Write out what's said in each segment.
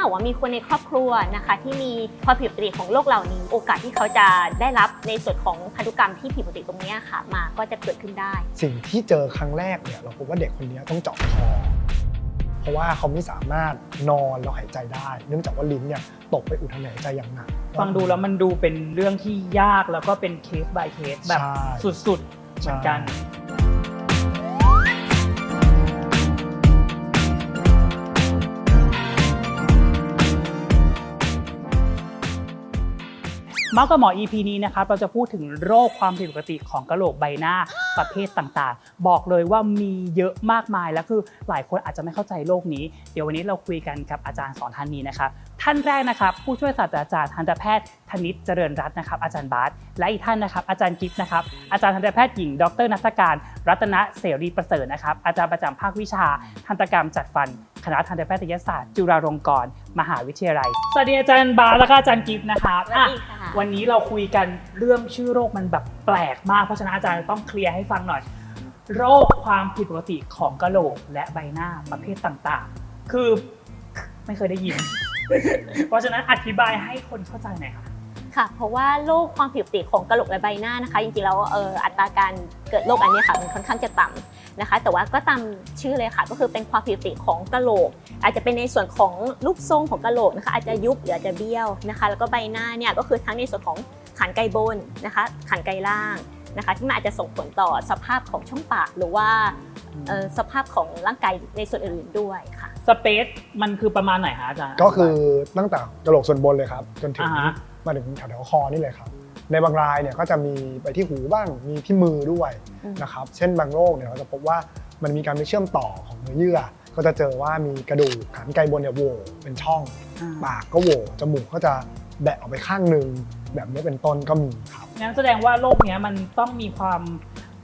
หากว่ามีคนในครอบครัวนะคะที่มีความผิดปกติของโรคเหล่านี้ โอกาสที่เขาจะได้รับในส่วนของพันธุกรรมที่ผิดปกติตรงเนี้ยค่ะ มาก็จะเกิดขึ้นได้ สิ่งที่เจอครั้งแรกเนี่ยเราพบว่าเด็กคนนี้ต้องเจาะคอเพราะว่าเขาไม่สามารถนอนแล้วหายใจได้ เนื่องจากว่าลิ้นเนี่ยตกไปอุดทางหายใจอย่างหนักฟังดูแล้วมันดูเป็นเรื่องที่ยากแล้วก็เป็นเคส by เคสแบบใช่สุดๆเหมือนกัน มากับหมอ EP นี้นะครับเราจะพูดถึงโรคความผิดปกติของกระโหลกใบหน้าประเภทต่างๆ บอกเลยว่ามีเยอะมากมายแล้วคือหลายคนอาจจะไม่เข้าใจโรคนี้ เดี๋ยววันนี้เราคุยกันกับอาจารย์สอนท่านนี้นะครับท่านแรกนะครับผู้ช่วยศาสตราจารย์ทันตแพทย์ ธนิตเจริญรัตน์นะครับอาจารย์บาสและอีกท่านนะครับอาจารย์กิฟต์นะครับอาจารย์ทันตแพทย์หญิง ดรนัทการ รัตนเสรีประเสริฐนะครับอาจารย์ประจำภาควิชาทันตกรรมจัดฟัน คณะทันตแพทยศาสตร์จุฬาลงกรณ์มหาวิทยาลัย สวัสดีอาจารย์บาสและก็อาจารย์กิฟต์นะครับสวัสดีค่ะอะวันนี้เราคุยกันเรื่องชื่อโรคมันแบบแปลกมากเพราะฉะนั้นอาจารย์ต้องเคลียร์ให้ฟังหน่อย โรคความผิดปกติของกะโหลกและใบหน้าประเภทต่างๆ คือไม่เคยได้ยิน เพราะฉะนั้นอธิบายให้คนเข้าใจหน่อยค่ะ ค่ะ เพราะว่าโรคความผิดปกติของกระโหลกและใบหน้านะคะ จริงๆแล้วเอ่ออัตราการเกิดโรคอันเนี้ยค่ะมันค่อนข้างจะต่ำนะคะ แต่ว่าก็ตามชื่อเลยค่ะ ก็คือเป็นความผิดปกติของกระโหลก อาจจะเป็นในส่วนของรูปทรงของกระโหลกนะคะ อาจจะยุบหรืออาจจะเบี้ยวนะคะ แล้วก็ใบหน้าเนี่ยก็คือทั้งในส่วนของขานไกบนนะคะขานไกล่างนะคะที่มันอาจจะส่งผลต่อสภาพของช่องปากหรือว่าเอ่อสภาพของร่างกายในส่วนอื่นๆด้วยค่ะสเปซมันคือประมาณไหนคะอาจารย์ก็คือตั้งแต่กระโหลกส่วนบนเลยครับ จนถึงอ่าฮะ มาถึงแถวๆคอนี่เลยครับ ในบางรายเนี่ยก็จะมีไปที่หูบ้างมีที่มือด้วยอืมนะครับเช่นบางโรคเนี่ยเราจะพบว่ามันมีการไปเชื่อมต่อของเนื้อเยื่อ ก็จะเจอว่ามีกระดูกขานไกบนเนี่ยโหว่เป็นช่องอ่าปากก็โหว่จมูกก็จะแบะออกไปข้างหนึ่งแบบนี้เป็นต้นก็มีครับงั้นแสดงว่าโรคเนี้ยมันต้องมีความ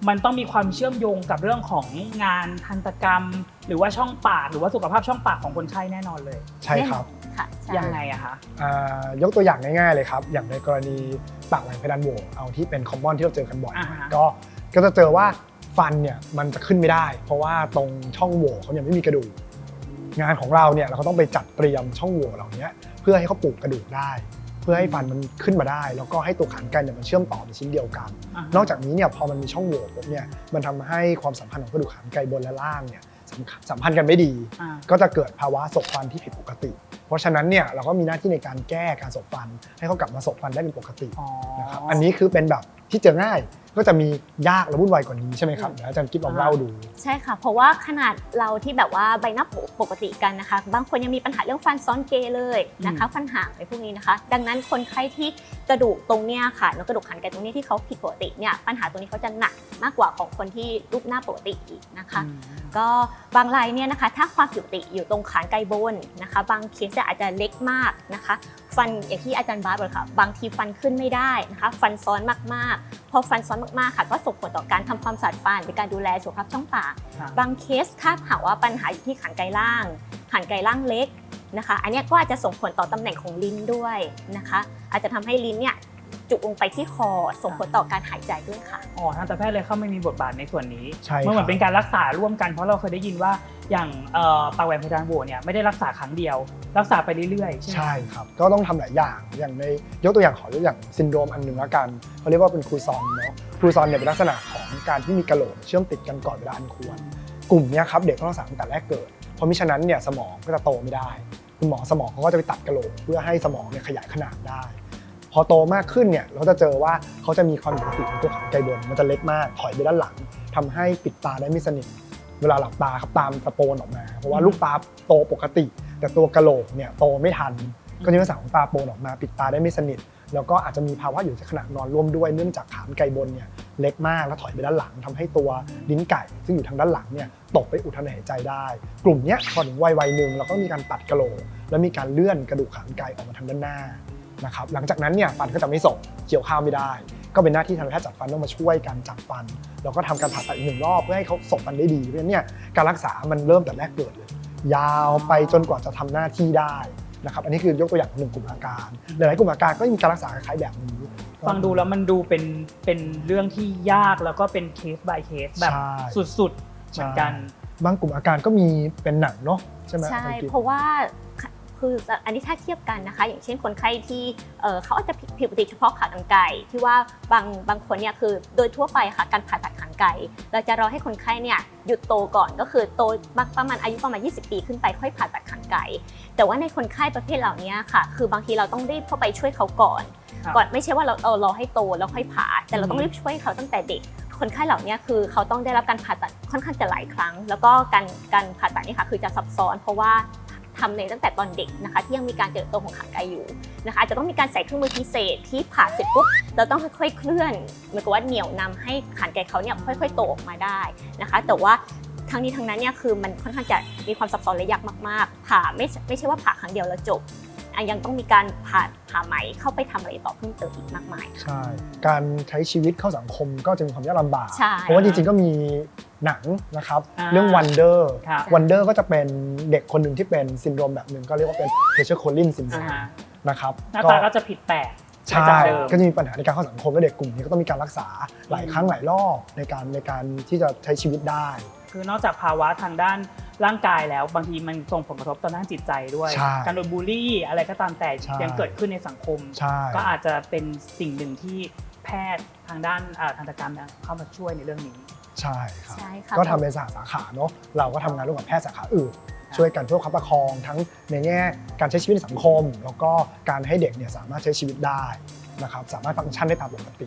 มันต้องมีความเชื่อมโยงกับเรื่องของงานทันตกรรม หรือว่าช่องปากหรือว่าสุขภาพช่องปากของคนไข้แน่นอนเลย ใช่ครับ ค่ะใช่ยังไงอะคะอ่ายกตัวอย่างง่ายๆเลยครับ อย่างในกรณีปากแหว่งเพดานโหวเอาที่เป็นคอมมอนที่เราเจอกันบ่อยอ่าฮะ ก็ก็จะเจอว่าฟันเนี่ยมันจะขึ้นไม่ได้ เพราะว่าตรงช่องโหว่เขาเนี่ยไม่มีกระดูก งานของเราเนี่ยเราก็ต้องไปจัดเตรียมช่องโหว่เหล่านี้เพื่อให้เขาปลูกกระดูกได้ เพื่อให้ฟันมันขึ้นมาได้ แล้วก็ให้ตัวขานไกเนี่ยมันเชื่อมต่อเป็นชิ้นเดียวกันอ่าฮะนอกจากนี้เนี่ยพอมันมีช่องโหว่ปุ๊บเนี่ยมันทำให้ความสัมพันธ์ของกระดูกขานไกบนและล่างเนี่ย สัมพันธ์สัมพันธ์กันไม่ดี อ่า ก็จะเกิดภาวะสบฟันที่ผิดปกติ เพราะฉะนั้นเนี่ยเราก็มีหน้าที่ในการแก้การสบฟัน ให้เขากลับมาสบฟันได้เป็นปกติอ๋อ นะครับอันนี้คือเป็นแบบที่เจอง่าย ก็จะมียากและวุ่นวายกว่านี้ใช่ไหมครับอืมเดี๋ยวอาจารย์กิ๊บลองเล่าดู ใช่ค่ะ เพราะว่าขนาดเราที่แบบว่าใบหน้าปกติกันนะคะ บางคนยังมีปัญหาเรื่องฟันซ้อนเกยเลยนะคะ ฟันห่างในพวกนี้นะคะ ดังนั้นคนไข้ที่กระดูกตรงเนี้ยค่ะแล้วกระดูกขานไกตรงเนี้ยที่เขาผิดปกติเนี่ยปัญหาตรงนี้เขาจะหนักมากกว่าของคนที่รูปหน้าปกติอีกนะคะอืมก็บางรายเนี่ยนะคะถ้าความผิดปกติอยู่ตรงขานไกบนนะคะ บางเคสเนี่ยอาจจะเล็กมากนะคะ ฟันอย่างที่อาจารย์บาสบอกค่ะบางทีฟันขึ้นไม่ได้นะคะ ฟันซ้อนมากๆพอฟันซ้อนมากๆค่ะก็ส่งผลต่อการทำความสะอาดฟันในการดูแลสุขภาพช่องปากครับบางเคสถ้าหากว่าปัญหาอยู่ที่ขานไกล่างขานไกล่างเล็กนะคะ อันเนี้ยก็อาจจะส่งผลต่อตำแหน่งของลิ้นด้วยนะคะ อาจจะทำให้ลิ้นเนี่ย จุกลงไปที่คอส่งผลต่อการหายใจด้วยค่ะ อ๋อทันตแพทย์เลยเข้าไม่มีบทบาทในส่วนนี้ใช่มันเหมือครับนเป็นการรักษาร่วมกันเพราะเราเคยได้ยินว่าอย่างเอ่อปากแหวนเพดานโหวเนี่ยไม่ได้รักษาครั้งเดียว รักษาไปเรื่อยๆใช่ไหม ใช่ครับ ก็ต้องทำหลายอย่าง อย่างในยกตัวอย่างขอยกอย่างซินโดรมอันหนึ่งละกันเขาเรียกว่าเป็นครูซอนเนาะ ครูซอนเนี่ยเป็นลักษณะของการที่มีกระโหลกเชื่อมติดกันก่อนเวลาอันควร กลุ่มเนี้ยครับเด็กต้องรักษาตั้งแต่แรกเกิด เพราะมิฉะนั้นเนี่ยสมองก็จะโตไม่ได้ คุณหมอสมองเขาก็จะไปตัดกระโหลกเพื่อให้สมองเนี่ยขยายขนาดได้พ อโตมากขึ้นเนี่ยเราจะเจอว่าเขาจะมีความผิดปกติของตัวขานไกบนมันจะเล็กมากถอยไปด้านหลังทำให้ปิดตาได้ไม่สนิทเวลาหลับตาครับตามตะโปนออกมา เพราะว่าลูกตาโตปกติ แต่ตัวกระโหลกเนี่ยโตไม่ทัน ก็จะมีลักษณะของตาโปนออกมา ปิดตาได้ไม่สนิท แล้วก็อาจจะมีภาวะอยู่ในขณะนอนร่วมด้วยเนื่องจากขานไกบนเนี่ยเล็กมากแล้วถอยไปด้านหลังทำให้ตัวลิ้นไก่ ซึ่งอยู่ทางด้านหลังเนี่ยตกไปอุดทางเดินหายใจได้ กลุ่มเนี้ยพอถึงวัยวัยหนึ่งเราก็มีการตัดกระโหลกแล้วมีการเลื่อนกระดูกขานไกออกมาทางด้านหน้า นะครับหลังจากนั้นเนี่ยฟันก็จะไม่ส่งเกี่ยวข้าวไม่ได้ ก็เป็นหน้าที่ทางแพทย์จัดฟันต้องมาช่วยกันจัดฟัน แล้วก็ทำการผ่าตัดอีกหนึ่งรอบเพื่อให้เขาส่งฟันได้ดีเพราะฉะนั้นเนี่ยการรักษามันเริ่มแต่แรกเกิดเลย ยาวไปจนกว่าจะทำหน้าที่ได้นะครับอันนี้คือยกตัวอย่างหนึ่งกลุ่มอาการหลายๆกลุ่มอาการก็มีการรักษาคล้ายๆแบบนี้ฟังดูแล้วมันดูเป็นเป็นเรื่องที่ยากแล้วก็เป็นเคส by เคสแบบใช่สุดๆเหมือนกัน บางกลุ่มอาการก็มีเป็นหนังเนาะใช่ไหมใช่อาจารย์กิ๊ฟเพราะว่า คืออันนี้ถ้าเทียบกันนะคะ อย่างเช่นคนไข้ที่เอ่อเขาอาจจะผิดปกติเฉพาะขากรรไกรที่ว่าบางบางคนเนี่ยคือโดยทั่วไปค่ะการผ่าตัดขากรรไกรเราจะรอให้คนไข้เนี่ยหยุดโตก่อนก็คือโตประมาณอายุประมาณ 20 ปีขึ้นไปค่อยผ่าตัดขากรรไกรแต่ว่าในคนไข้ประเภทเหล่านี้ค่ะ คือบางทีเราต้องรีบเข้าไปช่วยเขาก่อนครับก่อนไม่ใช่ว่าเราเออรอให้โตแล้วค่อยผ่า แต่เราต้องอืมรีบช่วยเขาตั้งแต่เด็กคนไข้เหล่านี้คือเขาต้องได้รับการผ่าตัดค่อนข้างจะหลายครั้ง แล้วก็การการผ่าตัดนี่ค่ะคือจะซับซ้อนเพราะว่า ทำในตั้งแต่ตอนเด็กนะคะที่ยังมีการเจริญโตของขากรรไกรอยู่นะคะอาจจะต้องมีการใส่เครื่องมือพิเศษที่ผ่าเสร็จปุ๊บเราต้องค่อยๆเคลื่อนเหมือนกับว่าเหนี่ยวนำให้ขานไก่เขาเนี่ยค่อย ๆ โตออกมาได้นะคะ แต่ว่าทั้งนี้ทั้งนั้นเนี่ยคือมันค่อนข้างจะมีความซับซ้อนและยากมาก ๆ ผ่าไม่ไม่ใช่ว่าผ่าครั้งเดียวแล้วจบ อะยังต้องมีการผ่าผ่าไหมเข้าไปทำอะไรต่อเพิ่มเติมอีกมากมาย ใช่ การใช้ชีวิตเข้าสังคมก็จะมีความยากลำบาก ใช่เพราะว่าจริงๆก็มีหนังนะครับ อ่าเรื่อง Wonder ครับ Wonder ก็จะเป็นเด็กคนหนึ่งที่เป็นซินโดรมแบบหนึ่งก็เรียกว่าเป็น Pressure Collins อ่า syndrome ฮะนะครับหน้าตาก็จะผิดแปลกใช่จากเดิม ก็จะมีปัญหาในการเข้าสังคมและเด็กกลุ่มนี้ก็ต้องมีการรักษาหลายครั้งหลายรอบในการในการที่จะใช้ชีวิตได้ คือนอกจากภาวะทางด้านร่างกายแล้วบางทีมันส่งผลกระทบต่อด้านจิตใจด้วย ใช่การโดนบูลลี่อะไรก็ตามแต่ใช่ยังเกิดขึ้นในสังคม ใช่ ก็อาจจะเป็นสิ่งหนึ่งที่แพทย์ทางด้านอ่าทันตกรรมเนี่ยเข้ามาช่วยในเรื่องนี้ ใช่ครับ ใช่ค่ะก็ทำเป็นสาสาขาเนาะเราก็ทำงานร่วมกับแพทย์สาขาอื่นครับช่วยกันเพื่อคับประคองทั้งในแง่การใช้ชีวิตในสังคม แล้วก็การให้เด็กเนี่ยสามารถใช้ชีวิตได้นะครับสามารถฟังก์ชันได้ตามปกติ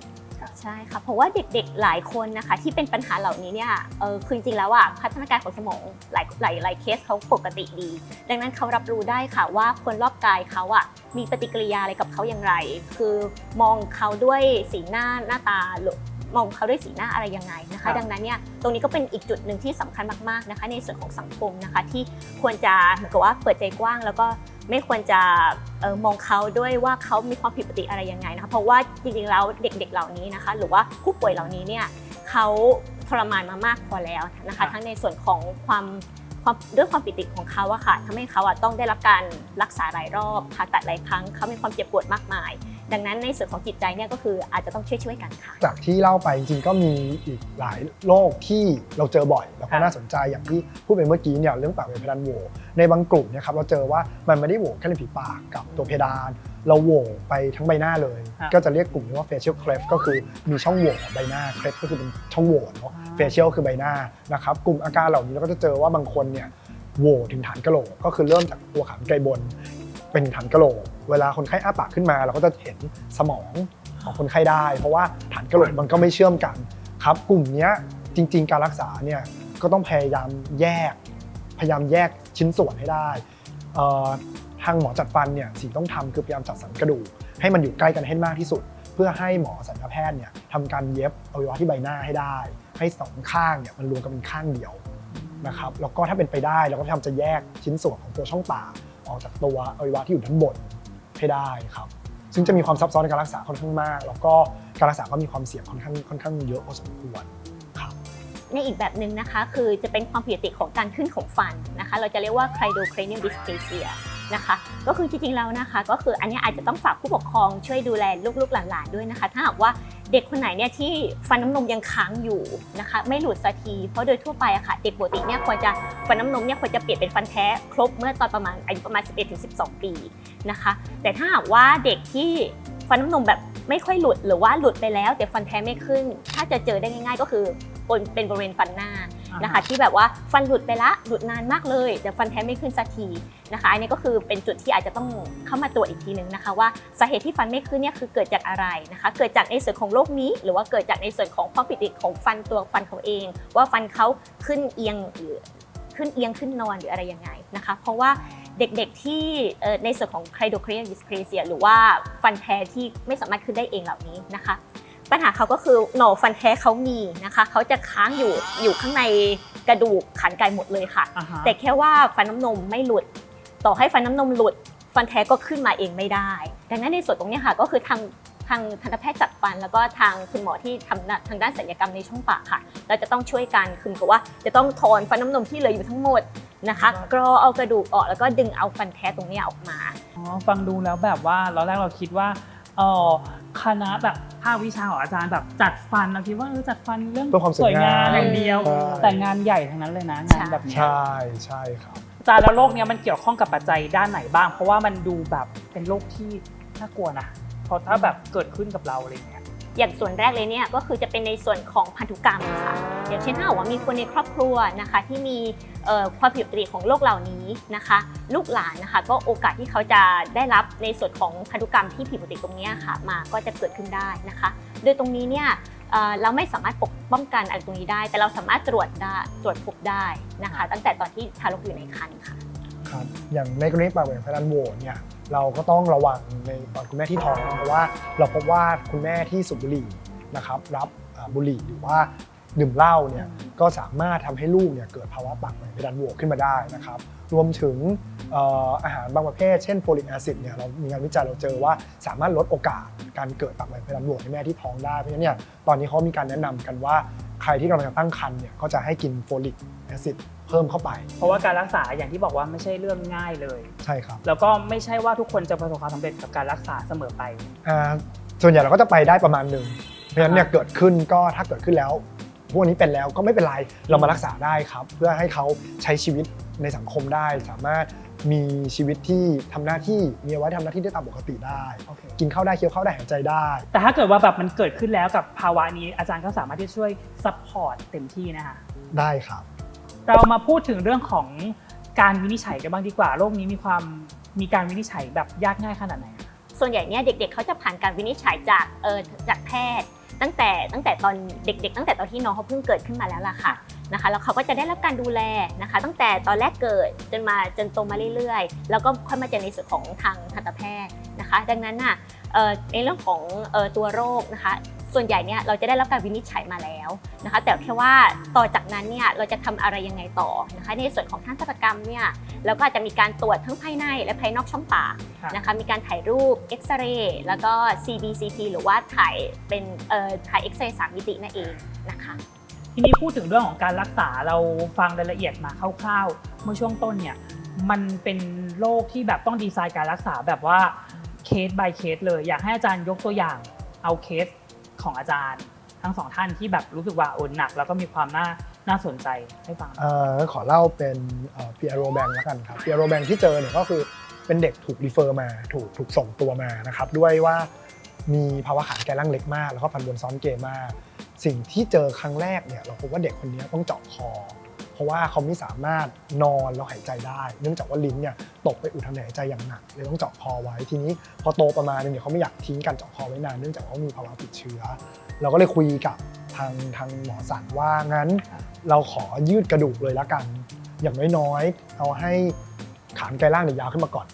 ใช่ค่ะเพราะว่าเด็กๆหลายคนนะคะ ที่เป็นปัญหาเหล่านี้เนี่ยเออคือจริงๆแล้วอะพัฒนาการของสมองหลายหลายหลายเคสเขาปกติดี ดังนั้นเขารับรู้ได้ค่ะว่าคนรอบกายเขาอะมีปฏิกิริยาอะไรกับเขาอย่างไร คือมองเขาด้วยสีหน้าหน้าตาหรือมองเขาด้วยสีหน้าอะไรยังไงนะครัคะบ ดังนั้นเนี่ยตรงนี้ก็เป็นอีกจุดหนึ่งที่สำคัญมากๆนะคะ ในส่วนของสังคมนะคะ ที่ควรจะเหมือนกับว่าเปิดใจกว้างแล้วก็ ไม่ควรจะเออมองเขาด้วยว่าเขามีความผิดปกติอะไรยังไงนะคะเพราะว่าจริงๆแล้วเด็กๆเหล่านี้นะคะ หรือว่าผู้ป่วยเหล่านี้เนี่ยเขาทรมานมามากพอแล้วนะครัคะบทั้งในส่วนของความความด้วยความปิติของเขาอะค่ะทำให้เขาอะต้องได้รับการรักษาหลายรอบผ่าตัดหลายครั้งเขามีความเจ็บปวดมากมาย ดังนั้นในส่วนของจิตใจเนี่ยก็คืออาจจะต้องช่วยๆกันค่ะ จากที่เล่าไปจริงๆก็มีอีกหลายโรคที่เราเจอบ่อย แล้วครัก็บน่าสนใจอย่างที่พูดไปเมื่อกี้เนี่ยเรื่องปากเป็นเพดานโหวในบางกลุ่มเนี่ยครับเราเจอว่ามันไม่ได้โหวแค่ในผีปากกับตัวเพดาน เราโหวไปทั้งใบหน้าเลยครับก็จะเรียกกลุ่มนี้ว่า facial cleft ก็คือมีช่องโหว่ของใบหน้า cleft ก็คือเป็นช่องโหว่เนาะอ่า facial คือใบหน้านะครับกลุ่มอาการเหล่านี้เราก็จะเจอว่าบางคนเนี่ยโหว่ถึงฐานกะโหลกก็คือเริ่มจากตัวขามไกลบน เป็นฐานกะโหลก เวลาคนไข้อ้าปากขึ้นมา เราก็จะเห็นสมองของคนไข้ได้ เพราะว่าฐานกะโหลกมันก็ไม่เชื่อมกันครับ กลุ่มนี้จริง ๆ การรักษาเนี่ยก็ต้องพยายามแยก พยายามแยกชิ้นส่วนให้ได้ทางหมอจัดฟันเนี่ยสิ่งต้องทำคือพยายามจัดสรรกระดูกให้มันอยู่ใกล้กันให้มากที่สุด เพื่อให้หมอสัญญาแพทย์เนี่ยทำการเย็บอวัยวะที่ใบหน้าให้ได้ ให้สองข้างเนี่ยมันรวมกันเป็นข้างเดียวนะครับแล้วก็ถ้าเป็นไปได้เราก็พยายามจะแยกชิ้นส่วนของตัวช่องปาก ออกจากตัวอวัยวะที่อยู่ด้านบนให้ได้ครับ ซึ่งจะมีความซับซ้อนในการรักษาค่อนข้างมาก แล้วก็การรักษาก็มีความเสี่ยงค่อนข้างค่อนข้างเยอะพอสมควรครับในอีกแบบหนึ่งนะคะ คือจะเป็นความผิดปกติของการขึ้นของฟันนะคะ เราจะเรียกว่า cleidocranial dysplasia นะคะ ก็คือจริงๆแล้วนะคะ ก็คืออันนี้อาจจะต้องฝากผู้ปกครองช่วยดูแลลูกๆหลานๆด้วยนะคะ ถ้าหากว่าเด็กคนไหนเนี่ยที่ฟันน้ำนมยังค้างอยู่นะคะ ไม่หลุดสักทีเพราะโดยทั่วไปอะค่ะเด็กปกติเนี่ยควรจะฟันน้ำนมเนี่ยควรจะเปลี่ยนเป็นฟันแท้ครบเมื่อตอนประมาณอายุประมาณ 11-12 ปีนะคะ แต่ถ้าหากว่าเด็กที่ฟันน้ำนมแบบไม่ค่อยหลุดหรือว่าหลุดไปแล้ว แต่ฟันแท้ไม่ขึ้น ถ้าจะเจอได้ง่าย ๆ ก็คือเป็นบริเวณฟันหน้า นะคะ ที่แบบว่าฟันหลุดไปละหลุดนานมากเลยแต่ฟันแท้ไม่ขึ้นสักทีนะคะอันนี้ก็คือเป็นจุดที่อาจจะต้องเข้ามาตรวจอีกทีหนึ่งนะคะ ว่าสาเหตุที่ฟันไม่ขึ้นเนี่ยคือเกิดจากอะไรนะคะ เกิดจากในส่วนของโรคนี้ หรือว่าเกิดจากในส่วนของความผิดปกติของฟันตัวฟันเขาเอง ว่าฟันเขาขึ้นเอียงหรือขึ้นเอียงขึ้นนอนหรืออะไรยังไงนะคะ เพราะว่าเด็กๆที่ในส่วนของ cleidocranial dysplasia หรือว่าฟันแท้ที่ไม่สามารถขึ้นได้เองเหล่านี้นะคะ ปัญหาเขาก็คือหน่อฟันแท้เขามีนะคะเขาจะค้างอยู่อยู่ข้างในกระดูกขานไกลหมดเลยค่ะ อ่าฮะแต่แค่ว่าฟันน้ำนมไม่หลุด ต่อให้ฟันน้ำนมหลุด ฟันแท้ก็ขึ้นมาเองไม่ได้ ดังนั้นในส่วนตรงเนี้ยค่ะก็คือทางทางทันตแพทย์จัดฟัน แล้วก็ทางคุณหมอที่ทำทางด้านศัลยกรรมในช่องปากค่ะ เราจะต้องช่วยกันคือกับว่าจะต้องถอนฟันน้ำนมที่เหลืออยู่ทั้งหมดนะคะกรอเอากระดูกออกแล้วก็ดึงเอาฟันแท้ตรงเนี้ยออกมา อ๋อฟังดูแล้วแบบว่าเราแรกเราคิดว่า เออคณะแบบภาควิชาของอาจารย์แบบจัดฟันเราคิดว่าเออจัดฟันเรื่องเพื่อความสวยงามอย่างเดียว ใช่ แต่งานใหญ่ทั้งนั้นเลยนะงานแบบเนี้ยใช่ใช่ครับจจารย์แล้วโรคเนี้ยมันเกี่ยวข้องกับปัจจัยด้านไหนบ้าง เพราะว่ามันดูแบบเป็นโรคที่น่ากลัวนะเพราะถ้าแบบเกิดขึ้นกับเราอะไรเงี้ย อย่างส่วนแรกเลยเนี่ยก็คือจะเป็นในส่วนของพันธุกรรมค่ะ อย่างเช่นถ้าหากว่ามีคนในครอบครัวนะคะที่มีเอ่อ ความผิดปกติของโรคเหล่านี้นะคะ ลูกหลานนะคะ ก็โอกาสที่เขาจะได้รับในส่วนของพันธุกรรมที่ผิดปกติตรงเนี้ยค่ะ มาก็จะเกิดขึ้นได้นะคะ โดยตรงนี้เนี่ยเอ่อเราไม่สามารถปกป้องกันอะไรตรงนี้ได้ แต่เราสามารถตรวจได้ตรวจพบได้นะคะ ตั้งแต่ตอนที่ทารกอยู่ในครรภ์ค่ะครับอย่างในกรณีปากแหว่งเพดานโหวเนี่ยเราก็ต้องระวังในตอนคุณแม่ที่ท้องเพราะว่าเราพบว่าคุณแม่ที่สูบบุหรี่นะครับรับอ่าบุหรี่หรือว่า ดื่มเหล้าเนี่ยก็สามารถทำให้ลูกเนี่ยเกิดภาวะปากแหว่งเพดานโหวขึ้นมาได้นะครับรวมถึงเอ่ออาหารบางประเภท เช่นโฟลิกแอซิดเนี่ยเรามีงานวิจัยเราเจอว่าสามารถลดโอกาสการเกิดปากแหว่งเพดานโหวในแม่ที่ท้องได้เพราะฉะนั้นเนี่ยตอนนี้เขามีการแนะนำกันว่าใครที่กำลังจะตั้งครรภ์เนี่ยก็จะให้กินโฟลิกแอซิดเพิ่มเข้าไป เพราะว่าการรักษาอย่างที่บอกว่าไม่ใช่เรื่องง่ายเลย ใช่ครับ แล้วก็ไม่ใช่ว่าทุกคนจะประสบความสำเร็จกับการรักษาเสมอไปอ่าส่วนใหญ่เราก็จะไปได้ประมาณหนึ่งเพราะฉะนั้นเนี่ยอ่าฮะเกิดขึ้นก็ถ้าเกิดขึ้นแล้ว พวกนี้เป็นแล้วก็ไม่เป็นไรเรามารักษาได้ครับ เพื่อให้เขาใช้ชีวิตในสังคมได้ สามารถมีชีวิตที่ทำหน้าที่มีเอาไว้ทำหน้าที่ได้ตามปกติได้โอเคกินข้าวได้เคี้ยวข้าวได้หายใจได้ แต่ถ้าเกิดว่าแบบมันเกิดขึ้นแล้วกับภาวะนี้อาจารย์ก็สามารถที่จะช่วยซัพพอร์ตเต็มที่นะคะได้ครับ เรามาพูดถึงเรื่องของการวินิจฉัยกันบ้างดีกว่าโรคนี้มีความมีการวินิจฉัยแบบยากง่ายขนาดไหนอะส่วนใหญ่เนี่ยเด็กๆ เขาจะผ่านการวินิจฉัยจากเออจากแพทย์ ตั้งแต่ตั้งแต่ตอนเด็ก ๆ ตั้งแต่ตอนที่น้องเขาเพิ่งเกิดขึ้นมาแล้วล่ะค่ะนะคะแล้วเขาก็จะได้รับการดูแลนะคะ ตั้งแต่ตอนแรกเกิดจนมาจนโตมาเรื่อยๆ แล้วก็ค่อยมาเจอในส่วนของทางทันตแพทย์นะคะ ดังนั้นน่ะในเรื่องของตัวโรคนะคะ ส่วนใหญ่เนี่ยเราจะได้รับการวินิจฉัยมาแล้วนะคะ แต่แค่ว่าต่อจากนั้นเนี่ยเราจะทำอะไรยังไงต่อนะคะ ในส่วนของท่างทันตกรรมเนี่ยเราก็อาจจะมีการตรวจทั้งภายในและภายนอกช่องปากนะคะมีการถ่ายรูปเอ็กซเรย์แล้วก็ CBCT หรือว่าถ่ายเป็นเอ่อถ่ายเอ็กซเรย์สามมิตินั่นเองนะคะทีนี้พูดถึงเรื่องของการรักษาเราฟังรายละเอียดมาคร่าวๆ เมื่อช่วงต้นเนี่ยมันเป็นโรคที่แบบต้องดีไซน์การรักษาแบบว่าเคส by เคสเลย อยากให้อาจารย์ยกตัวอย่างเอาเคส ของอาจารย์ ทั้งสองท่านที่แบบรู้สึกว่าโอนหนัก แล้วก็มีความน่าน่าสนใจให้ฟังเอ่อขอเล่าเป็นพีอาร์โรแบงแล้วกันครับพีอาร์โรแบงที่เจอเนี่ยก็คือเป็นเด็กถูกรีเฟอร์มาถูกถูกส่งตัวมานะครับด้วยว่ามีภาวะขาแกล่างเล็กมาก แล้วก็พันบนซ้อมเกมมาก สิ่งที่เจอครั้งแรกเนี่ยเราพบว่าเด็กคนนี้ต้องเจาะคอ ราะว่าเขาไม่สามารถนอนแล้วหายใจได้ เนื่องจากว่าลิ้นเนี่ยตกไปอุดทางเดินหายใจอย่างหนักเลยต้องเจาะคอไว้ทีนี้พอโตประมาณนึงเนี่ยเขาไม่อยากทิ้งการเจาะคอไว้นานเนื่องจากว่ามีภาวะติดเชื้อ เราก็เลยคุยกับทางทางหมอสันว่างั้น เราขอยืดกระดูกเลยละกัน อย่างน้อยๆเอาให้ขานไกลล่างเนี่ยยาวขึ้นมาก่อน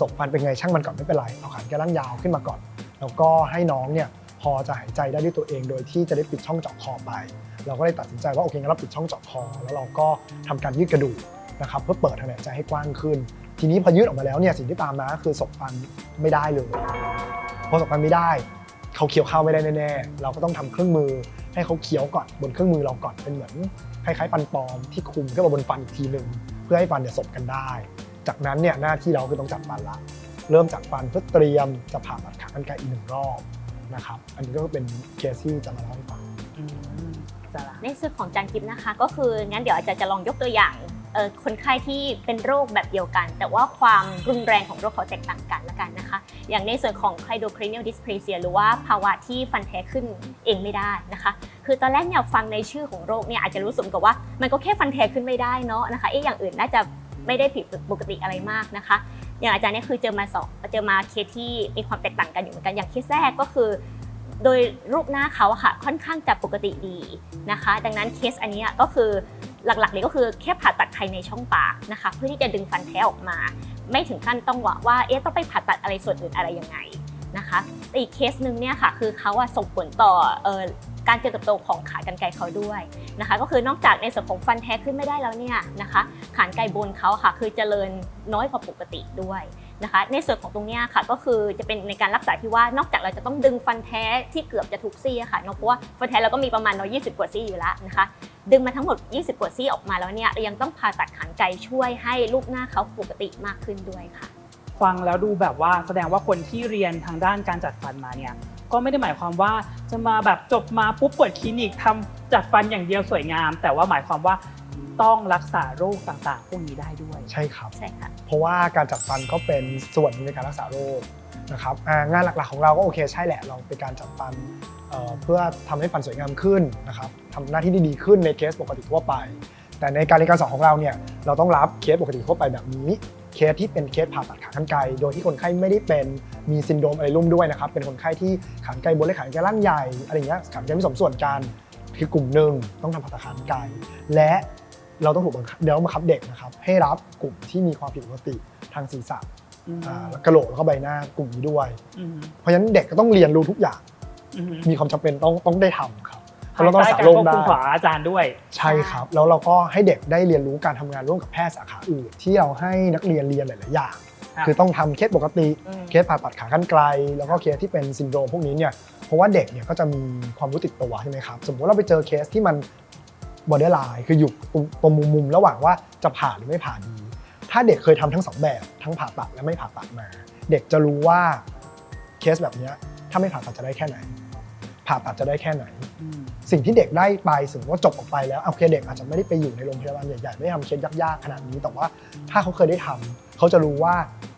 ศกฟันเป็นไงช่างมันก่อนไม่เป็นไรเอาขานไกลล่างยาวขึ้นมาก่อน แล้วก็ให้น้องเนี่ยพอจะหายใจได้ด้วยตัวเองโดยที่จะได้ปิดช่องเจาะคอไป เราก็เลยตัดสินใจว่าโอเคงั้นเราปิดช่องเจาะคอแล้วเราก็ทำการยืดกระดูกนะครับเพื่อเปิดทางหายใจให้กว้างขึ้น ทีนี้พอยืดออกมาแล้วเนี่ยสิ่งที่ตามมาคือศกฟันไม่ได้เลยพอศกฟันไม่ได้เขาเคี้ยวข้าวไม่ได้แน่ๆเราก็ต้องทำเครื่องมือให้เขาเคี้ยวก่อนบนเครื่องมือเราก่อนเป็นเหมือนคล้ายๆฟันปลอมที่คุมขึ้นมาบนฟันอีกทีหนึ่งเพื่อให้ฟันเนี่ยสบกันได้ จากนั้นเนี่ยหน้าที่เราคือต้องจับฟันละเริ่มจากฟันเพื่อเตรียมจะผ่าตัดขากรรไกรอีกหนึ่งรอบนะครับ อันนี้ก็เป็นเคสที่จะมาเล่าให้ฟัง จะในส่วนของจานกิฟนะคะ ก็คืองั้นเดี๋ยวอาจารย์จะลองยกตัวอย่างคนไข้ที่เป็นโรคแบบเดียวกัน แต่ว่าความรุนแรงของโรคเขาแตกต่างกันละกันนะคะ อย่างในส่วนของ cleidocranial dysplasia หรือว่าภาวะที่ฟันแท้ขึ้นเองไม่ได้นะคะ คือตอนแรกเนี่ยฟังในชื่อของโรคเนี่ยอาจจะรู้สึกกับว่ามันก็แค่ฟันแท้ขึ้นไม่ได้เนาะนะคะเอ๊ะอย่างอื่นน่าจะไม่ได้ผิดปกติอะไรมากนะคะ อย่างอาจารย์เนี่ยคือเจอมาสองเจอมาเคสที่มีความแตกต่างกันอยู่เหมือนกันอย่างเคสแรกก็คือ โดยรูปหน้าเขาอะค่ะค่อนข้างจะปกติดีนะคะ ดังนั้นเคสอันนี้ก็คือหลักๆเลยก็คือแค่ผ่าตัดภายในช่องปากนะคะ เพื่อที่จะดึงฟันแท้ออกมา ไม่ถึงขั้นต้องว่าว่าเอ๊ะต้องไปผ่าตัดอะไรส่วนอื่นอะไรยังไงนะคะแต่อีกเคสหนึ่งเนี่ยค่ะคือเขาอะส่งผลต่อออการเจริญเติบโตของขากรรไกรเขาด้วยนะคะ ก็คือนอกจากในส่วนของฟันแท้ขึ้นไม่ได้แล้วเนี่ยนะคะขากรรไกรบนเขาค่ะ คือเจริญน้อยกว่าปกติด้วย นะคะ ในส่วนของตรงนี้ค่ะก็คือจะเป็นในการรักษาที่ว่านอกจากเราจะต้องดึงฟันแท้ที่เกือบจะทุกซี่อะค่ะเนอะเพราะว่าฟันแท้เราก็มีประมาณ120กว่าซี่อยู่แล้วนะคะ ดึงมาทั้งหมด 20 กว่าซี่ออกมาแล้วเนี่ยเรายังต้องผ่าตัดขานไกช่วยให้รูปหน้าเขาปกติมากขึ้นด้วยค่ะ ฟังแล้วดูแบบว่าแสดงว่าคนที่เรียนทางด้านการจัดฟันมาเนี่ยก็ไม่ได้หมายความว่าจะมาแบบจบมาปุ๊บเปิดคลินิกทำจัดฟันอย่างเดียวสวยงาม แต่ว่าหมายความว่า ต้องรักษาโรคต่างๆ พวกนี้ได้ด้วย ใช่ครับ ใช่ค่ะ เพราะว่าการจัดฟันก็เป็นส่วนหนึ่งในการรักษาโรคนะครับอ่างานหลักๆของเราก็โอเคใช่แหละเราเป็นการจัดฟันเอ่อเพื่อทำให้ฟันสวยงามขึ้นนะครับทำหน้าที่ที่ดีขึ้นในเคสปกติทั่วไป แต่ในการเรียนการสอนของเราเนี่ยเราต้องรับเคสปกติทั่วไปแบบนี้ เคสที่เป็นเคสผ่าตัดขากรรไกรโดยที่คนไข้ไม่ได้เป็นมีซินโดรมอะไรร่วมด้วยนะครับเป็นคนไข้ที่ขากรรไกรบนและขากรรไกรล่างใหญ่อะไรอย่างเงี้ยขากรรไกรไม่สมส่วนกันคือกลุ่มหนึ่งต้องทำผ่าตัดขากรรไกรและ เราต้องถูกบังคับเดี๋ยวบังคับเด็กนะครับ ให้รับกลุ่มที่มีความผิดปกติทางศีรษะอืมอ่ากระโหลกแล้วก็ใบหน้ากลุ่มนี้ด้วยอืมเพราะฉะนั้นเด็กก็ต้องเรียนรู้ทุกอย่างอืมมีความจำเป็นต้องต้องได้ทำครับเพภายราะเราต้องใต้รักษาการโรคควบได้คุมของอาจารย์ด้วย ใช่ครับ แล้วเราก็ให้เด็กได้เรียนรู้การทำงานร่วมกับแพทย์สาขาอื่น ที่เราให้นักเรียนเรียนหลาย ๆ อย่างครับคือต้องทำเคสปกติอืมเคสผ่าตัดขากรรไกรแล้วก็เคสที่เป็นซินโดรมพวกนี้เนี่ย เพราะว่าเด็กเนี่ยก็จะมีความรู้ติดตัวใช่ไหมครับ สมมติว่าเราไปเจอเคสที่มัน บอร์เดอร์ไลน์คืออยู่ตรงตรงมุมๆระหว่างว่าจะผ่าหรือไม่ผ่าดี ถ้าเด็กเคยทำทั้งสองแบบทั้งผ่าตัดและไม่ผ่าตัดมา เด็กจะรู้ว่าเคสแบบเนี้ยถ้าไม่ผ่าตัดจะได้แค่ไหน ผ่าตัดจะได้แค่ไหนอืมสิ่งที่เด็กได้ไปสมมติว่าจบออกไปแล้วโอเคเด็กอาจจะไม่ได้ไปอยู่ในโรงพยาบาลใหญ่ๆไม่ได้ทำเคสยากๆขนาดนี้แต่ว่าถ้าเขาเคยได้ทำเขาจะรู้ว่า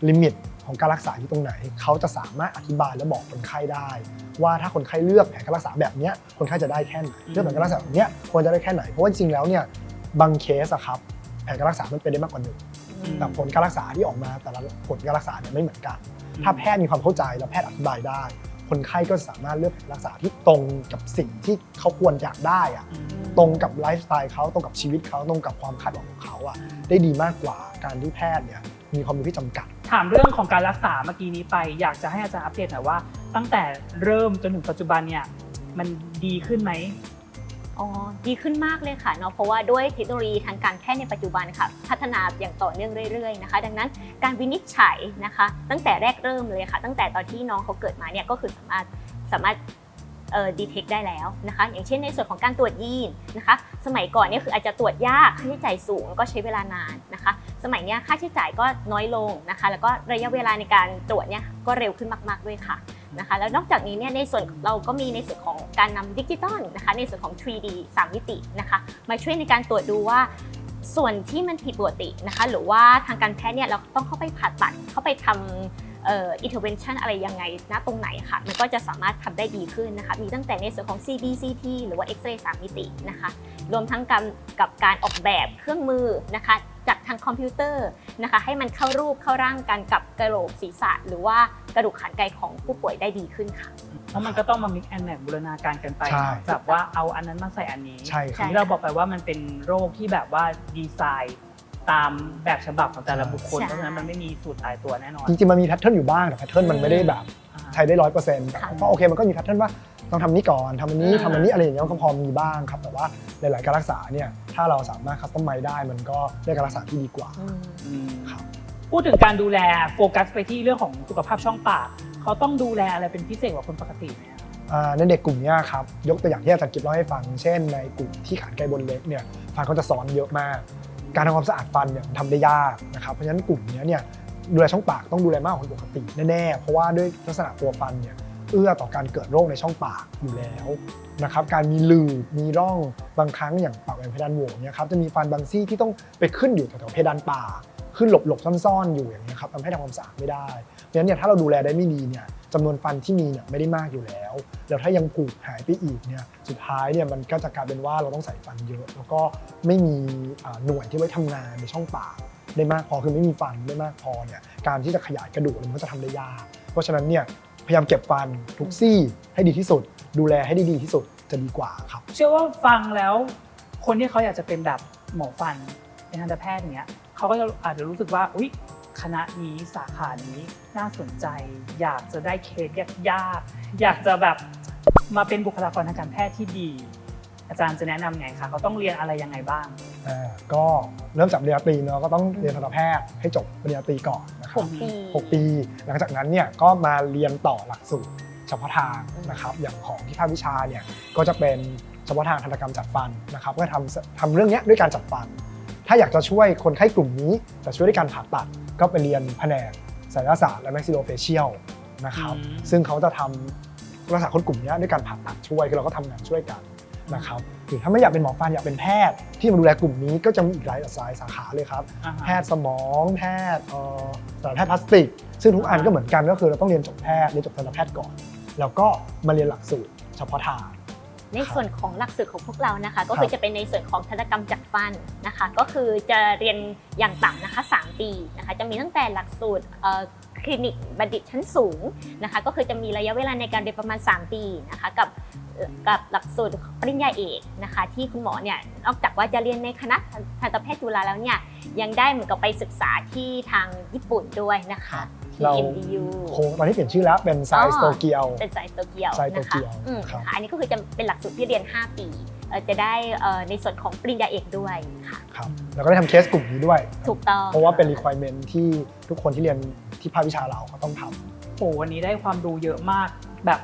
ลิมิต ของการรักษาอยู่ตรงไหน เขาจะสามารถอธิบายและบอกคนไข้ได้ ว่าถ้าคนไข้เลือกแผนการรักษาแบบเนี้ยคนไข้จะได้แค่ไหนเลือกแผนการรักษาแบบเนี้ยควรจะได้แค่ไหนเพราะว่าจริงๆแล้วเนี่ยบางเคสอะครับแผนการรักษามันเป็นได้มากกว่าหนึ่งอืมแต่ผลการรักษาที่ออกมาแต่ละผลการรักษาเนี่ยไม่เหมือนกัน ถ้าแพทย์มีความเข้าใจและแพทย์อธิบายได้ คนไข้ก็สามารถเลือกแผนรักษาที่ตรงกับสิ่งที่เขาควรอยากได้อะอืมตรงกับไลฟ์สไตล์เขาตรงกับชีวิตเขาตรงกับความคาดหวังของเขาอะได้ดีมากกว่าการที่แพทย์เนี่ย มีความรู้ที่จำกัด ถามเรื่องของการรักษาเมื่อกี้นี้ไป อยากจะให้อาจารย์อัปเดตหน่อยว่า ตั้งแต่เริ่มจนถึงปัจจุบันเนี่ยมันดีขึ้นไหมอ๋อดีขึ้นมากเลยค่ะเนาะเพราะว่าด้วยเทคโนโลยีทางการแพทย์ในปัจจุบันค่ะ พัฒนาอย่างต่อเนื่องเรื่อยๆนะคะ ดังนั้นการวินิจฉัยนะคะ ตั้งแต่แรกเริ่มเลยค่ะ ตั้งแต่ตอนที่น้องเขาเกิดมาเนี่ยก็คือสามารถสามารถเอ่อ ดีเทคได้แล้วนะคะ อย่างเช่นในส่วนของการตรวจยีนนะคะ สมัยก่อนเนี่ยคืออาจจะตรวจยากค่าใช้จ่ายสูงแล้วก็ใช้เวลานานนะคะ สมัยนี้ค่าใช้จ่ายก็น้อยลงนะคะ แล้วก็ระยะเวลาในการตรวจเนี่ยก็เร็วขึ้นมาก ๆด้วยค่ะนะคะแล้วนอกจากนี้เนี่ยในส่วนเราก็มีในส่วนของการนำดิจิตอลนะคะในส่วนของ 3D 3 มิตินะคะมาช่วยในการตรวจดูว่าส่วนที่มันผิดปกตินะคะ หรือว่าทางการแพทย์เนี่ยเราต้องเข้าไปผ่าตัดเข้าไปทำเอ่อ intervention อะไรยังไงณตรงไหนค่ะ มันก็จะสามารถทำได้ดีขึ้นนะคะ มีตั้งแต่ในส่วนของ CBCT หรือว่า X-ray 3มิตินะคะ รวมทั้งการกับการออกแบบเครื่องมือนะคะจากทางคอมพิวเตอร์นะคะ ให้มันเข้ารูปเข้าร่างกันกับกระโหลกศีรษะ หรือว่ากระดูกขานไกรของผู้ป่วยได้ดีขึ้นค่ะเพราะมันก็ต้องมา mix and match บูรณาการกันไปใช่แบบว่าเอาอันนั้นมาใส่อันนี้ใช่คใช่รับที่เราบอกไปว่ามันเป็นโรคที่แบบว่าดีไซน์ ตามแบบฉบับของแต่ละบุคคล ใช่ เพราะฉะนั้นมันไม่มีสูตรตายตัวแน่นอน จริงๆมันมีแพทเทิร์นอยู่บ้างแต่แพทเทิร์นมันไม่ได้แบบอ่าใช้ได้ร้อยเปอร์เซ็นต์ค่ะก็โอเคมันก็มีแพทเทิร์นว่าต้องทำนี้ก่อนทำอันนี้อ่า ทำอันนี้อะไรอย่างเงี้ยมันก็พอมีบ้างครับ แต่ว่าหลายๆการรักษาเนี่ยถ้าเราสามารถคัสตอมไมได้มันก็ได้การรักษาที่ดีกว่า อืม อืมครับ พูดถึงการดูแลโฟกัสไปที่เรื่องของสุขภาพช่องปากเขาต้องดูแลอะไรเป็นพิเศษกว่าคนปกติไหมอะอ่าในเด็กกลุ่มเนี้ยครับยกตัวอย่างที่อาจารย์กิฟเล่าให้ฟัง เช่นในกลุ่มที่ขานไกลบนเล็กเนี่ยฟันเขาจะซ้อนเยอะมาก การทำความสะอาดฟันเนี่ยทำได้ยากนะครับเพราะฉะนั้นกลุ่มเนี้ยเนี่ยดูแลช่องปากต้องดูแลมากกว่าคนปกติแน่ๆเพราะว่าด้วยลักษณะตัวฟันเนี่ยเอื้อต่อการเกิดโรคในช่องปากอยู่แล้วนะครับการมีหลืบมีร่องบางครั้งอย่างปากแหว่งเพดานโหวเนี่ยครับจะมีฟันบางซี่ที่ต้องไปขึ้นอยู่แถวๆเพดานปากขึ้นหลบๆซ่อนๆอยู่อย่างนี้ครับทำให้ทำความสะอาดไม่ได้เพราะฉะนั้นเนี่ยถ้าเราดูแลได้ไม่ดีเนี่ย จำนวนฟันที่มีเนี่ยไม่ได้มากอยู่แล้ว แล้วถ้ายังผุหายไปอีกเนี่ยสุดท้ายเนี่ยมันก็จะกลายเป็นว่าเราต้องใส่ฟันเยอะ แล้วก็ไม่มีหน่วยที่ไว้ทำงานในช่องปากได้มากพอคือไม่มีฟันได้มากพอเนี่ยการที่จะขยายกระดูกมันก็จะทำได้ยากเพราะฉะนั้นเนี่ยพยายามเก็บฟันทุกซี่ให้ดีที่สุด ดูแลให้ด้ดีที่สุดจะดีกว่าครับ เชื่อว่าฟังแล้ว คนที่เขาอยากจะเป็นแบบหมอฟันเป็นทันตแพทย์อย่างเงี้ยเขาก็จะอาจจะรู้สึกว่าอุ๊ย คณะนี้สาขานี้น่าสนใจ อยากจะได้เคสยากๆ อยากจะแบบมาเป็นบุคลากรทางการแพทย์ที่ดี อาจารย์จะแนะนำไงคะเขาต้องเรียนอะไรยังไงบ้าง อ่าก็เริ่มจากปริญญาตรีเนาะก็ต้องเรียนทันตแพทย์ให้จบปริญญาตรีก่อนนะคหรับกปี6ปี หลังจากนั้นเนี่ยก็มาเรียนต่อหลักสูตรเฉพาะทางนะครับอย่างของที่ภาควิชาเนี่ยก็จะเป็นเฉพาะทางทันตกรรมจัดฟันนะครับก็ทำทำเรื่องเนี้ยด้วยการจัดฟัน ถ้าอยากจะช่วยคนไข้กลุ่มนี้แต่ช่วยด้วยการผ่าตัด ก็ไปเรียนแผนกศัลยศาสตร์และ maxillofacial นะครับอืมซึ่งเขาจะทำรักษาคนกลุ่มเนี้ยด้วยการผ่าตัดช่วยคือเราก็ทำงานช่วยกันนะครับหรือถ้าไม่อยากเป็นหมอฟันอยากเป็นแพทย์ ที่มาดูแลกลุ่มนี้ก็จะมีอีกหลายสายสาขาเลยครับอ่าแพฮะทย์สมองแพทย์เอ่อสัตวแพทย์พลาสติก ซึ่งทุกอันก็เหมือนกันก็คือเราต้องเรียนจบแพทย์เรียนจบทันตแพทย์ก่อน แล้วก็มาเรียนหลักสูตรเฉพาะทาง ในส่วนของหลักสูตรของพวกเรานะคะ ก็คือครับจะเป็นในส่วนของทันตกรรมจัดฟันนะคะ ก็คือจะเรียนอย่างต่ำนะคะ 3 ปีนะคะ จะมีตั้งแต่หลักสูตรเอ่อคลินิกบัณฑิตชั้นสูงนะคะ ก็คือจะมีระยะเวลาในการเรียนประมาณ 3 ปีนะคะกับกับหลักสูตรปริญญาเอกนะคะ ที่คุณหมอเนี่ยนอกจากว่าจะเรียนในคณะทันตแพทย์จุฬาแล้วเนี่ยยังได้เหมือนกับไปศึกษาที่ทางญี่ปุ่นด้วยนะคะที่ เรา MDU โค้งตอนนี้เปลี่ยนชื่อแล้วเป็นไซอ๋ส์อโตเกียวเป็นสายโตเกียวสายโตนะเกีคะยวอืมครับค่ะอันนี้ก็คือจะเป็นหลักสูตรที่เรียน 5 ปีเอ่อจะได้เอ่อในส่วนของปริญญาเอกด้วยค่ะครับแล้วก็ได้ทำเคสกลุ่มนี้ด้วย ถูกต้อง เพราะว่าเป็น requirement ที่ทุกคนที่เรียนที่ภาควิชาเราก็ต้องทำโอ้วันนี้ได้ความรู้เยอะมากแบบ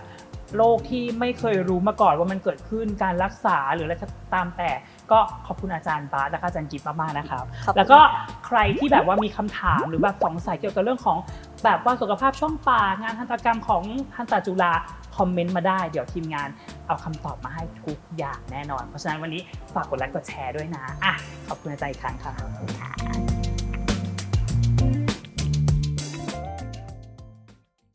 โรคที่ไม่เคยรู้มาก่อนว่ามันเกิดขึ้นการรักษาหรืออะไรก็ตามแต่ ก็ขอบคุณอาจารย์บาสและก็อาจารย์กิฟมากๆนะครับขอบคุณแล้วก็ค่ะใครที่แบบว่ามีคำถามหรือแบบสงสัยเกี่ยวกับเรื่องของ แบบว่าสุขภาพช่องปากงานทันตกรรมของทันตจุฬาคอมเมนต์มาได้ เดี๋ยวทีมงานเอาคำตอบมาให้ทุกอย่างแน่นอน เพราะฉะนั้นวันนี้ฝากกดไลค์กดแชร์ด้วยนะอะขอบคุณอาจารย์อีกครั้งค่ะค่ะ